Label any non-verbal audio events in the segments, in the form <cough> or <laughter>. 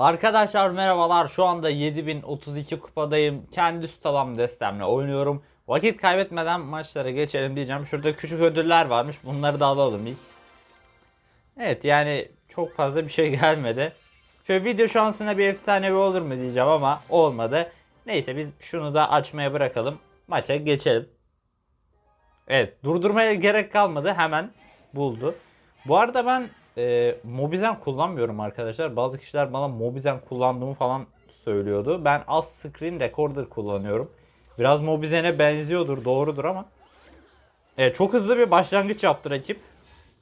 Arkadaşlar merhabalar. Şu anda 7032 kupadayım. Kendi stalam destemle oynuyorum. Vakit kaybetmeden maçlara geçelim diyeceğim. Şurada küçük ödüller varmış. Bunları da alalım ilk. Evet yani çok fazla bir şey <laughs> gelmedi. Şöyle video şansına bir efsanevi olur mu diyeceğim ama olmadı. Neyse biz şunu da açmaya bırakalım. Maça geçelim. Evet durdurmaya gerek kalmadı. Hemen buldu. Bu arada ben e, Mobizen kullanmıyorum arkadaşlar. Bazı kişiler bana Mobizen kullandığımı falan söylüyordu. Ben az screen recorder kullanıyorum. Biraz Mobizen'e benziyordur, doğrudur ama. Evet, çok hızlı bir başlangıç yaptı rakip.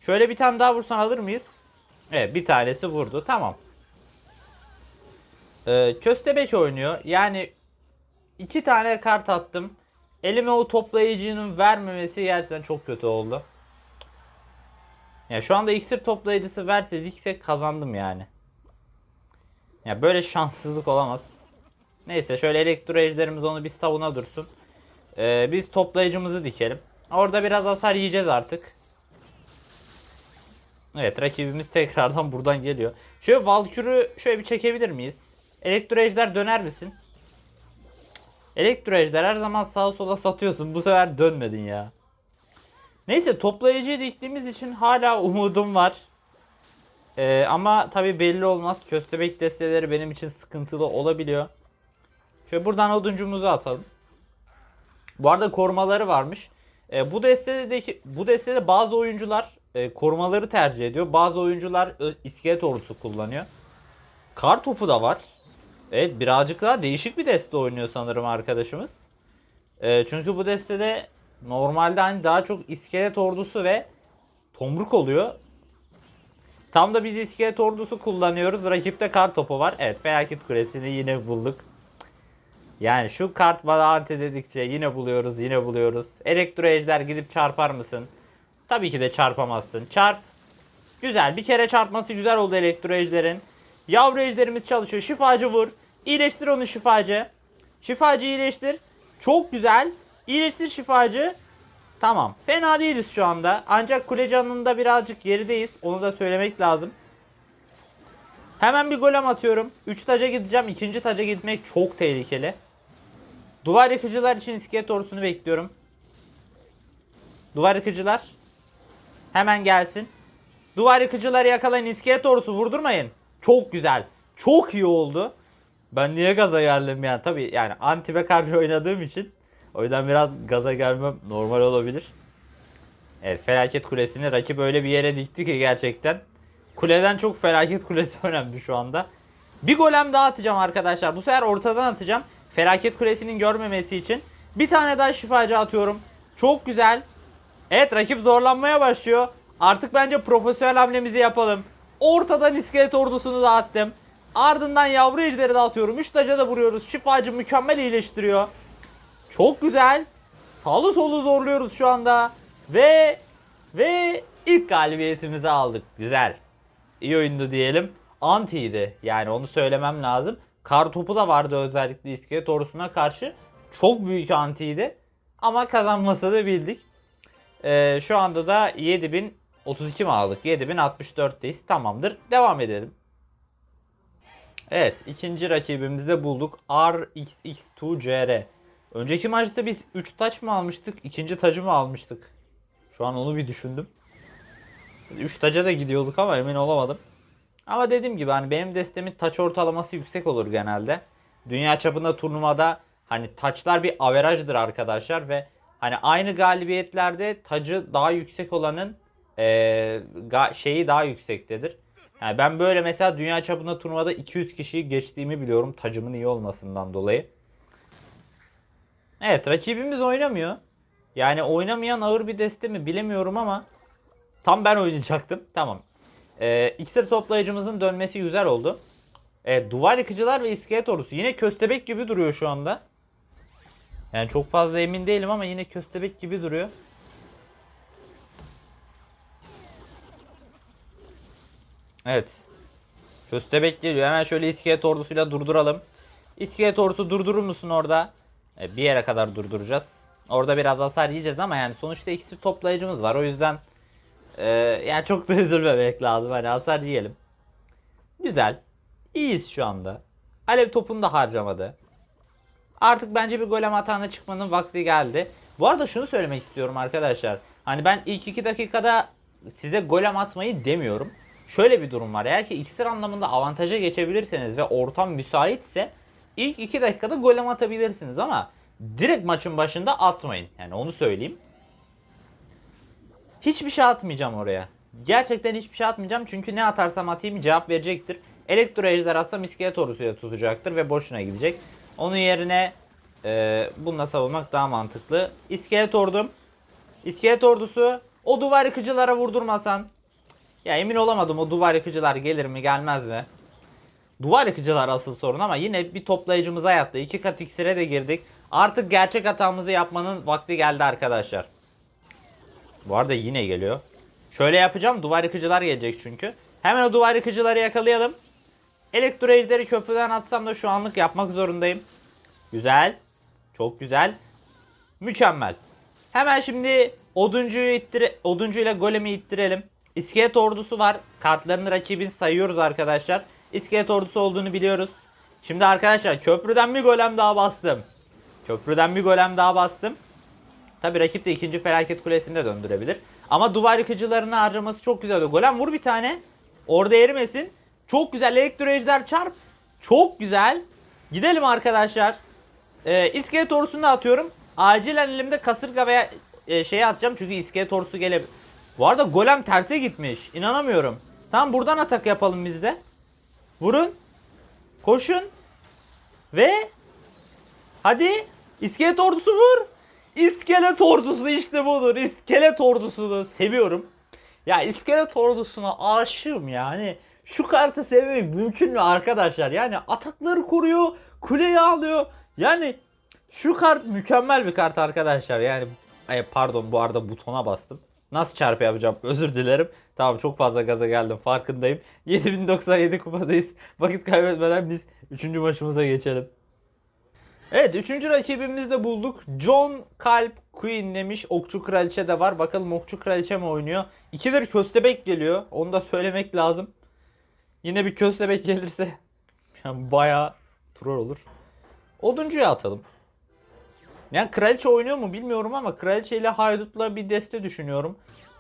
Şöyle bir tane daha vursan alır mıyız? Evet, bir tanesi vurdu. Tamam. Ee, Köstebek oynuyor. Yani iki tane kart attım. Elime o toplayıcının vermemesi gerçekten çok kötü oldu. Ya şu anda iksir toplayıcısı verseydik kazandım yani. Ya böyle şanssızlık olamaz. Neyse şöyle elektro ejderimiz onu bir savuna dursun. Ee, biz toplayıcımızı dikelim. Orada biraz hasar yiyeceğiz artık. Evet rakibimiz <laughs> tekrardan buradan geliyor. Şöyle Valkür'ü şöyle bir çekebilir miyiz? Elektro ejder döner misin? Elektro ejder her zaman sağa sola satıyorsun. Bu sefer dönmedin ya. Neyse toplayıcıyı diktiğimiz için hala umudum var. Ee, ama tabi belli olmaz. Köstebek desteleri benim için sıkıntılı olabiliyor. Şöyle buradan oduncumuzu atalım. Bu arada korumaları varmış. Ee, bu destedeki bu destede bazı oyuncular e, korumaları tercih ediyor. Bazı oyuncular iskelet ordusu kullanıyor. Kar topu da var. Evet birazcık daha değişik bir deste oynuyor sanırım arkadaşımız. Ee, çünkü bu destede normalde hani daha çok iskelet ordusu ve tomruk oluyor. Tam da biz iskelet ordusu kullanıyoruz. Rakipte kar topu var. Evet felaket kulesini yine bulduk. Yani şu kart bana anti dedikçe yine buluyoruz yine buluyoruz. Elektro ejder gidip çarpar mısın? Tabii ki de çarpamazsın. Çarp. Güzel bir kere çarpması güzel oldu elektro ejderin. Yavru ejderimiz çalışıyor. Şifacı vur. İyileştir onu şifacı. Şifacı iyileştir. Çok güzel. İyileştir şifacı. Tamam. Fena değiliz şu anda. Ancak kule canında birazcık gerideyiz. Onu da söylemek lazım. Hemen bir golem atıyorum. 3 taca gideceğim. İkinci taca gitmek çok tehlikeli. Duvar yıkıcılar için iskelet ordusunu bekliyorum. Duvar yıkıcılar. Hemen gelsin. Duvar yıkıcıları yakalayın. iskelet ordusu vurdurmayın. Çok güzel. Çok iyi oldu. Ben niye gaza geldim yani? Tabii yani anti karşı oynadığım için o yüzden biraz gaza gelmem normal olabilir. Evet felaket kulesini rakip öyle bir yere dikti ki gerçekten. Kuleden çok felaket kulesi <laughs> önemli şu anda. Bir golem daha atacağım arkadaşlar. Bu sefer ortadan atacağım. Felaket kulesinin görmemesi için. Bir tane daha şifacı atıyorum. Çok güzel. Evet rakip zorlanmaya başlıyor. Artık bence profesyonel hamlemizi yapalım. Ortadan iskelet ordusunu da attım. Ardından yavru ejderi de atıyorum. 3 taca da vuruyoruz. Şifacı mükemmel iyileştiriyor. Çok güzel. Sağlı solu zorluyoruz şu anda. Ve ve ilk galibiyetimizi aldık. Güzel. İyi oyundu diyelim. Anti'ydi. Yani onu söylemem lazım. Kar topu da vardı özellikle iskelet ordusuna karşı. Çok büyük antiydi. Ama kazanması da bildik. Ee, şu anda da 7032 mi aldık? 7064'teyiz. Tamamdır. Devam edelim. Evet. ikinci rakibimizi de bulduk. RXX2CR. Önceki maçta biz 3 taç mı almıştık? ikinci tacı mı almıştık? Şu an onu bir düşündüm. 3 taca da gidiyorduk ama emin olamadım. Ama dediğim gibi hani benim destemin taç ortalaması yüksek olur genelde. Dünya çapında turnuvada hani taçlar bir averajdır arkadaşlar ve hani aynı galibiyetlerde tacı daha yüksek olanın ga- şeyi daha yüksektedir. Yani ben böyle mesela dünya çapında turnuvada 200 kişiyi geçtiğimi biliyorum tacımın iyi olmasından dolayı. Evet rakibimiz oynamıyor. Yani oynamayan ağır bir deste mi bilemiyorum ama tam ben oynayacaktım. Tamam. Ee, iksir toplayıcımızın dönmesi güzel oldu. Evet, duvar yıkıcılar ve iskelet ordusu. Yine köstebek gibi duruyor şu anda. Yani çok fazla emin değilim ama yine köstebek gibi duruyor. Evet. Köstebek geliyor. Hemen şöyle iskelet ordusuyla durduralım. İskelet ordusu durdurur musun orada? E, bir yere kadar durduracağız. Orada biraz hasar yiyeceğiz ama yani sonuçta iksir toplayıcımız var. O yüzden e, yani çok da <laughs> üzülmemek lazım. Hani hasar yiyelim. Güzel. İyiyiz şu anda. Alev topunu da harcamadı. Artık bence bir golem atağına çıkmanın vakti geldi. Bu arada şunu söylemek istiyorum arkadaşlar. Hani ben ilk 2 dakikada size golem atmayı demiyorum. Şöyle bir durum var. Eğer ki iksir anlamında avantaja geçebilirseniz ve ortam müsaitse ilk 2 dakikada golem atabilirsiniz ama direkt maçın başında atmayın. Yani onu söyleyeyim. Hiçbir şey atmayacağım oraya. Gerçekten hiçbir şey atmayacağım çünkü ne atarsam atayım cevap verecektir. Elektro ejder atsam iskelet ordusuyla tutacaktır ve boşuna gidecek. Onun yerine e, bununla savunmak daha mantıklı. İskelet ordum. İskelet ordusu o duvar yıkıcılara vurdurmasan. Ya emin olamadım o duvar yıkıcılar gelir mi gelmez mi? Duvar yıkıcılar asıl sorun ama yine bir toplayıcımıza yattı. İki kat iksire de girdik. Artık gerçek hatamızı yapmanın vakti geldi arkadaşlar. Bu arada yine geliyor. Şöyle yapacağım. Duvar yıkıcılar gelecek çünkü. Hemen o duvar yıkıcıları yakalayalım. Elektro ejderi köprüden atsam da şu anlık yapmak zorundayım. Güzel. Çok güzel. Mükemmel. Hemen şimdi oduncuyu ittire, oduncuyla golemi ittirelim. İskelet ordusu var. Kartlarını rakibin sayıyoruz arkadaşlar. İskelet ordusu olduğunu biliyoruz. Şimdi arkadaşlar köprüden bir golem daha bastım. Köprüden bir golem daha bastım. Tabi rakip de ikinci felaket kulesini de döndürebilir. Ama duvar yıkıcılarını harcaması çok güzel. Golem vur bir tane. Orada erimesin. Çok güzel. Elektro ejder çarp. Çok güzel. Gidelim arkadaşlar. Ee, iskelet ordusunu da atıyorum. Acilen elimde kasırga veya e, şeye atacağım. Çünkü iskelet ordusu gelebilir. Bu arada golem terse gitmiş. İnanamıyorum. Tamam buradan atak yapalım biz de. Vurun. Koşun. Ve hadi iskelet ordusu vur. İskelet ordusu işte budur. İskelet ordusunu seviyorum. Ya iskelet ordusuna aşığım yani. Şu kartı sevmeyi mümkün mü arkadaşlar? Yani atakları koruyor, kuleyi alıyor. Yani şu kart mükemmel bir kart arkadaşlar. Yani ay pardon bu arada butona bastım. Nasıl çarpı yapacağım? Özür dilerim. Tamam çok fazla gaza geldim farkındayım. <laughs> 7097 kupadayız. Vakit kaybetmeden biz 3. maçımıza geçelim. Evet üçüncü rakibimizi de bulduk. John Kalp Queen demiş. Okçu Kraliçe de var. Bakalım Okçu Kraliçe mi oynuyor? İkidir köstebek geliyor. Onu da söylemek lazım. Yine bir köstebek gelirse <laughs> yani bayağı troll olur. Oduncuya atalım. Yani kraliçe oynuyor mu bilmiyorum ama kraliçe ile haydutla bir deste düşünüyorum.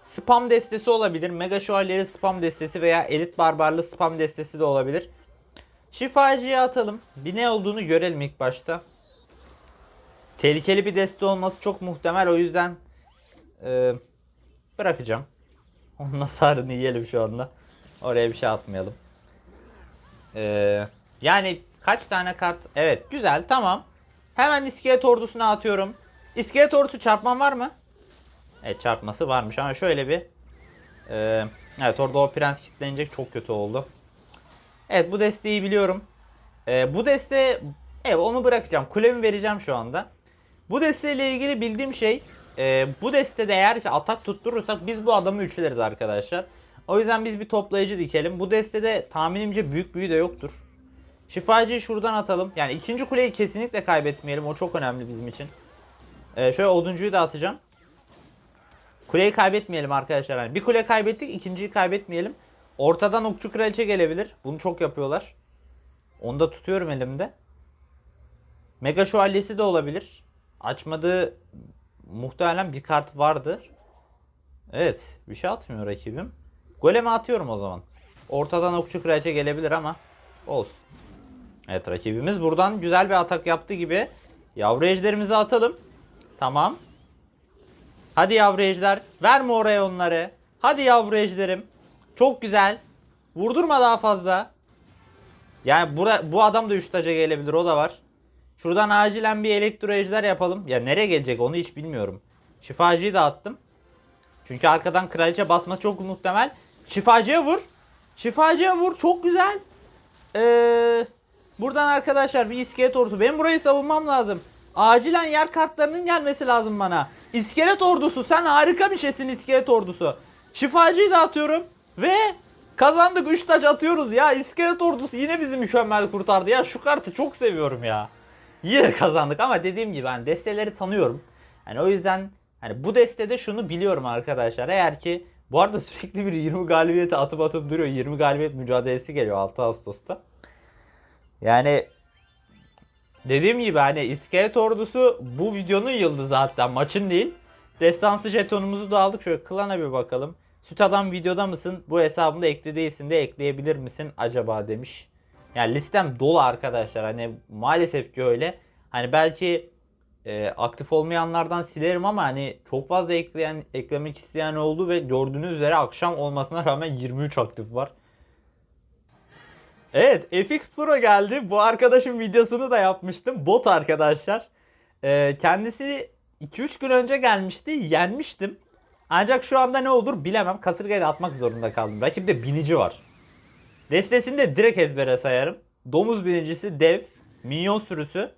Spam destesi olabilir. Mega şövalyeli spam destesi veya elit barbarlı spam destesi de olabilir. Şifacıya atalım. Bir ne olduğunu görelim ilk başta. Tehlikeli bir deste olması çok muhtemel. O yüzden e, bırakacağım. <laughs> Onun hasarını yiyelim şu anda. Oraya bir şey atmayalım. E, yani kaç tane kart? Evet güzel tamam. Hemen iskelet ordusuna atıyorum. İskelet ordusu çarpman var mı? Evet çarpması varmış ama şöyle bir e, Evet orada o prens kilitlenecek çok kötü oldu. Evet bu desteği biliyorum. Ee, bu deste evet onu bırakacağım. Kulemi vereceğim şu anda. Bu desteyle ilgili bildiğim şey e, bu destede eğer ki atak tutturursak biz bu adamı üçleriz arkadaşlar. O yüzden biz bir toplayıcı dikelim. Bu destede tahminimce büyük büyü de yoktur. Şifacıyı şuradan atalım. Yani ikinci kuleyi kesinlikle kaybetmeyelim. O çok önemli bizim için. Ee, şöyle oduncuyu da atacağım. Kuleyi kaybetmeyelim arkadaşlar. Yani bir kule kaybettik, ikinciyi kaybetmeyelim. Ortadan okçu kraliçe gelebilir. Bunu çok yapıyorlar. Onu da tutuyorum elimde. Mega şövalyesi de olabilir. Açmadığı muhtemelen bir kart vardır. Evet. Bir şey atmıyor rakibim. Golemi atıyorum o zaman. Ortadan okçu kraliçe gelebilir ama olsun. Evet rakibimiz buradan güzel bir atak yaptı gibi. Yavru ejderimizi atalım. Tamam. Hadi yavru ejder. Verme oraya onları. Hadi yavru ejderim. Çok güzel. Vurdurma daha fazla. Yani bura, bu adam da 3 taca gelebilir o da var. Şuradan acilen bir elektro ejder yapalım. Ya nereye gelecek onu hiç bilmiyorum. Şifacıyı da attım. Çünkü arkadan kraliçe basması çok muhtemel. Şifacıya vur. Şifacıya vur. Çok güzel. Ee, buradan arkadaşlar bir iskelet ordusu. Benim burayı savunmam lazım. Acilen yer kartlarının gelmesi lazım bana. İskelet ordusu. Sen harika bir şeysin iskelet ordusu. Şifacıyı da atıyorum. Ve kazandık 3 taç atıyoruz ya. İskelet ordusu yine bizi mükemmel kurtardı. Ya şu kartı çok seviyorum ya. Yine kazandık ama dediğim gibi ben desteleri tanıyorum. Yani o yüzden hani bu destede şunu biliyorum arkadaşlar. Eğer ki bu arada sürekli bir 20 galibiyete atıp atıp duruyor. 20 galibiyet mücadelesi geliyor 6 Ağustos'ta. Yani dediğim gibi hani iskelet ordusu bu videonun yıldızı hatta maçın değil. Destansı jetonumuzu da aldık. Şöyle klana bir bakalım. Süt adam videoda mısın? Bu hesabında ekli değilsin de ekleyebilir misin acaba demiş. Yani listem dolu arkadaşlar. Hani maalesef ki öyle. Hani belki e, aktif olmayanlardan silerim ama hani çok fazla ekleyen eklemek isteyen oldu ve gördüğünüz üzere akşam olmasına rağmen 23 aktif var. Evet FX Pro geldi. Bu arkadaşın videosunu da yapmıştım. Bot arkadaşlar. E, kendisi 2-3 gün önce gelmişti. Yenmiştim. Ancak şu anda ne olur bilemem. Kasırgayı da atmak zorunda kaldım. Rakipte binici var. Destesini de direkt ezbere sayarım. Domuz binicisi dev. Minyon sürüsü.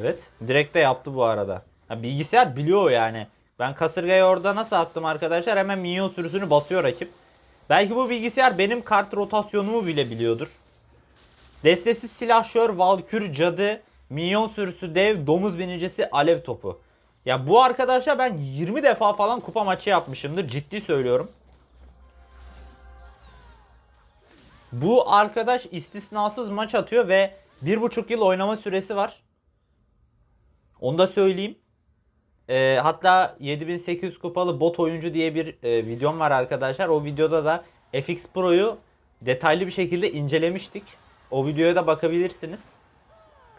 Evet. Direkt de yaptı bu arada. Ha, bilgisayar biliyor yani. Ben kasırgayı orada nasıl attım arkadaşlar? Hemen minyon sürüsünü basıyor rakip. Belki bu bilgisayar benim kart rotasyonumu bile biliyordur. Destesiz silahşör, valkür, cadı, minyon sürüsü, dev, domuz binicisi, alev topu. Ya bu arkadaşa ben 20 defa falan kupa maçı yapmışımdır. Ciddi söylüyorum. Bu arkadaş istisnasız maç atıyor ve 1,5 yıl oynama süresi var. Onu da söyleyeyim. Ee, hatta 7800 kupalı bot oyuncu diye bir e, videom var arkadaşlar. O videoda da FX Pro'yu detaylı bir şekilde incelemiştik. O videoya da bakabilirsiniz.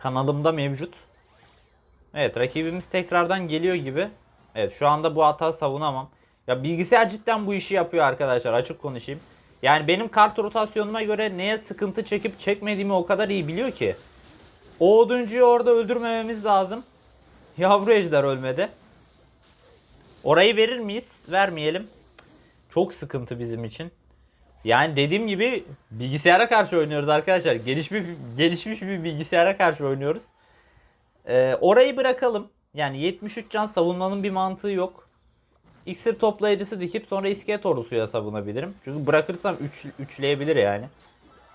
Kanalımda mevcut. Evet rakibimiz tekrardan geliyor gibi. Evet şu anda bu hata savunamam. Ya bilgisayar cidden bu işi yapıyor arkadaşlar açık konuşayım. Yani benim kart rotasyonuma göre neye sıkıntı çekip çekmediğimi o kadar iyi biliyor ki. O oduncuyu orada öldürmememiz lazım. Yavru ejder ölmedi. Orayı verir miyiz? Vermeyelim. Çok sıkıntı bizim için. Yani dediğim gibi bilgisayara karşı oynuyoruz arkadaşlar. Gelişmiş gelişmiş bir bilgisayara karşı oynuyoruz. Ee, orayı bırakalım. Yani 73 can savunmanın bir mantığı yok. İksir toplayıcısı dikip sonra iskelet savunabilirim. Çünkü bırakırsam üç, üçleyebilir yani.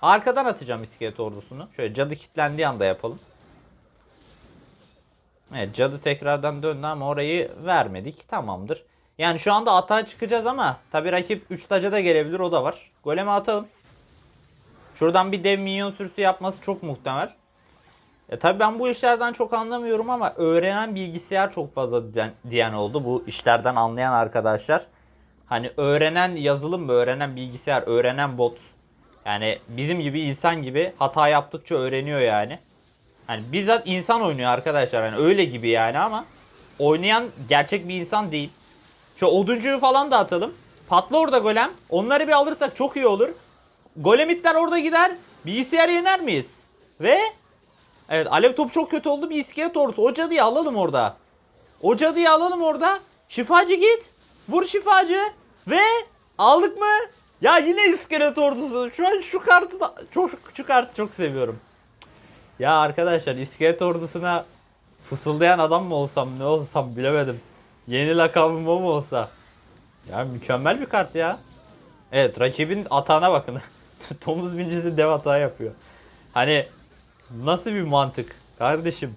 Arkadan atacağım iskelet ordusunu. Şöyle cadı kilitlendiği anda yapalım. Evet cadı tekrardan döndü ama orayı vermedik. Tamamdır. Yani şu anda atağa çıkacağız ama tabi rakip 3 taca da gelebilir o da var. Goleme atalım. Şuradan bir dev minyon sürüsü yapması çok muhtemel. E tabi ben bu işlerden çok anlamıyorum ama öğrenen bilgisayar çok fazla diyen, diyen oldu. Bu işlerden anlayan arkadaşlar. Hani öğrenen yazılım mı, öğrenen bilgisayar, öğrenen bot. Yani bizim gibi insan gibi hata yaptıkça öğreniyor yani. Hani bizzat insan oynuyor arkadaşlar. Hani öyle gibi yani ama oynayan gerçek bir insan değil. Şu oduncuyu falan da atalım. Patla orada golem. Onları bir alırsak çok iyi olur. Golemitler orada gider. Bilgisayar yener miyiz? Ve Evet alev topu çok kötü oldu. Bir iskelet ordusu. O cadıyı alalım orada. O cadıyı alalım orada. Şifacı git. Vur şifacı. Ve aldık mı? Ya yine iskelet ordusu. Şu an şu kartı da, çok şu kartı çok seviyorum. Ya arkadaşlar iskelet ordusuna fısıldayan adam mı olsam ne olsam bilemedim. Yeni lakabım o mu olsa? Ya mükemmel bir kart ya. Evet rakibin atağına bakın. <laughs> Domuz bincisi dev hata yapıyor. Hani nasıl bir mantık kardeşim?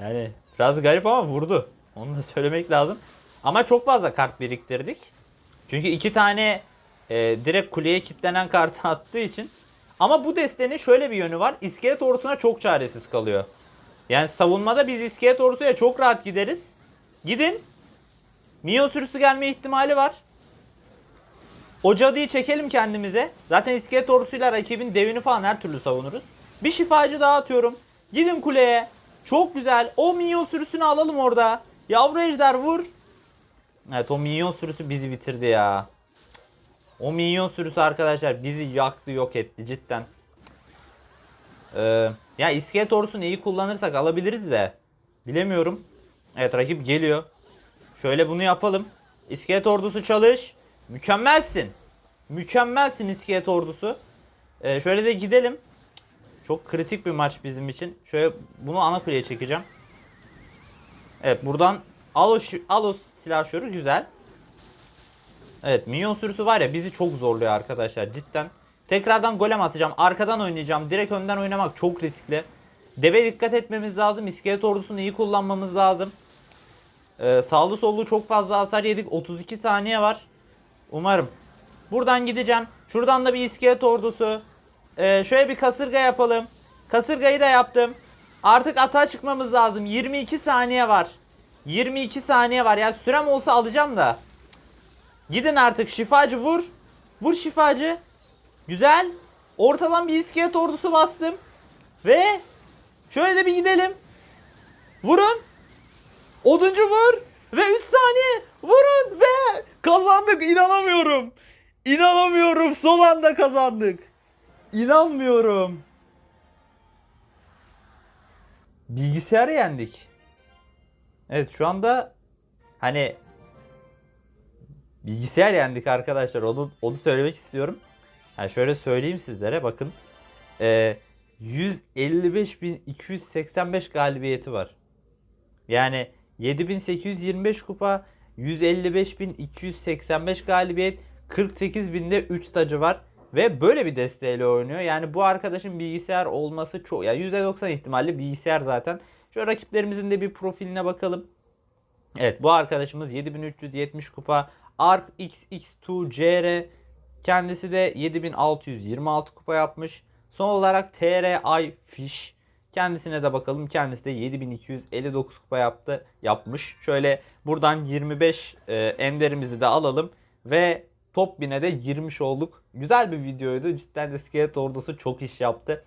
Yani biraz garip ama vurdu. Onu da söylemek lazım. Ama çok fazla kart biriktirdik. Çünkü iki tane e, direkt kuleye kilitlenen kartı attığı için. Ama bu destenin şöyle bir yönü var. İskelet ordusuna çok çaresiz kalıyor. Yani savunmada biz iskelet ordusuyla çok rahat gideriz. Gidin. Minyon sürüsü gelme ihtimali var. O cadıyı çekelim kendimize. Zaten iskelet ordusuyla rakibin devini falan her türlü savunuruz. Bir şifacı daha atıyorum. Gidin kuleye. Çok güzel. O minyon sürüsünü alalım orada. Yavru ejder vur. Evet o minyon sürüsü bizi bitirdi ya. O minyon sürüsü arkadaşlar bizi yaktı yok etti cidden. Ee, ya iskelet ordusunu iyi kullanırsak alabiliriz de. Bilemiyorum. Evet rakip geliyor. Şöyle bunu yapalım. İskelet ordusu çalış. Mükemmelsin. Mükemmelsin iskelet ordusu. Ee, şöyle de gidelim. Çok kritik bir maç bizim için. Şöyle bunu ana kuleye çekeceğim. Evet buradan al o, al o silahşörü güzel. Evet minyon sürüsü var ya bizi çok zorluyor arkadaşlar cidden. Tekrardan golem atacağım. Arkadan oynayacağım. Direkt önden oynamak çok riskli. Deve dikkat etmemiz lazım. İskelet ordusunu iyi kullanmamız lazım. Ee, sağlı sollu çok fazla hasar yedik. 32 saniye var. Umarım. Buradan gideceğim. Şuradan da bir iskelet ordusu. Ee, şöyle bir kasırga yapalım. Kasırgayı da yaptım. Artık atağa çıkmamız lazım. 22 saniye var. 22 saniye var. Ya sürem olsa alacağım da. Gidin artık şifacı vur. Vur şifacı. Güzel. Ortadan bir iskelet ordusu bastım. Ve şöyle de bir gidelim. Vurun. Oduncu vur. Ve 3 saniye. Vurun ve kazandık. İnanamıyorum. İnanamıyorum. Son anda kazandık. İnanmıyorum. Bilgisayarı yendik. Evet şu anda hani bilgisayar yendik arkadaşlar. Onu, onu söylemek istiyorum. Yani şöyle söyleyeyim sizlere bakın. Ee, 155.285 galibiyeti var. Yani 7825 kupa, 155.285 galibiyet, 48.000'de 3 tacı var. Ve böyle bir desteğiyle oynuyor. Yani bu arkadaşın bilgisayar olması çok... Yani %90 ihtimalle bilgisayar zaten. Şu rakiplerimizin de bir profiline bakalım. Evet bu arkadaşımız 7370 kupa. Ark XX2 CR kendisi de 7626 kupa yapmış. Son olarak TRI Fish kendisine de bakalım. Kendisi de 7259 kupa yaptı yapmış. Şöyle buradan 25 e, enderimizi de alalım ve top 1000'e de girmiş olduk. Güzel bir videoydu. Cidden de Skelet ordusu çok iş yaptı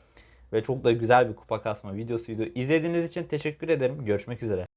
ve çok da güzel bir kupa kasma videosuydu. İzlediğiniz için teşekkür ederim. Görüşmek üzere.